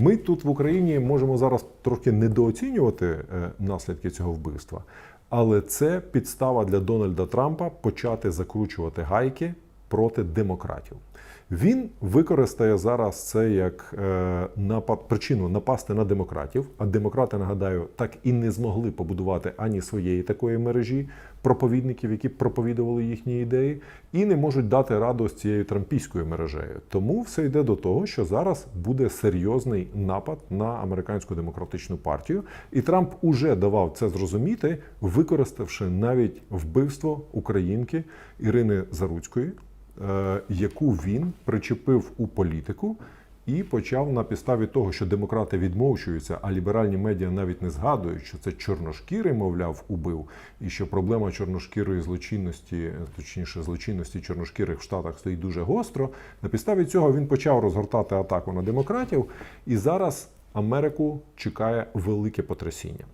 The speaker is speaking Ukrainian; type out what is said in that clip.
Ми тут в Україні можемо зараз трохи недооцінювати е, наслідки цього вбивства, але це підстава для Дональда Трампа почати закручувати гайки проти демократів. Він використає зараз це як е, напад, причину напасти на демократів. А демократи, нагадаю, так і не змогли побудувати ані своєї такої мережі проповідників, які проповідували їхні ідеї, і не можуть дати раду з цією трампійською мережею. Тому все йде до того, що зараз буде серйозний напад на американську демократичну партію, і Трамп уже давав це зрозуміти, використавши навіть вбивство українки Ірини Заруцької яку він причепив у політику і почав на підставі того, що демократи відмовчуються, а ліберальні медіа навіть не згадують, що це чорношкірий, мовляв, убив, і що проблема чорношкірої злочинності, точніше, злочинності чорношкірих в Штатах стоїть дуже гостро. На підставі цього він почав розгортати атаку на демократів, і зараз Америку чекає велике потрясіння.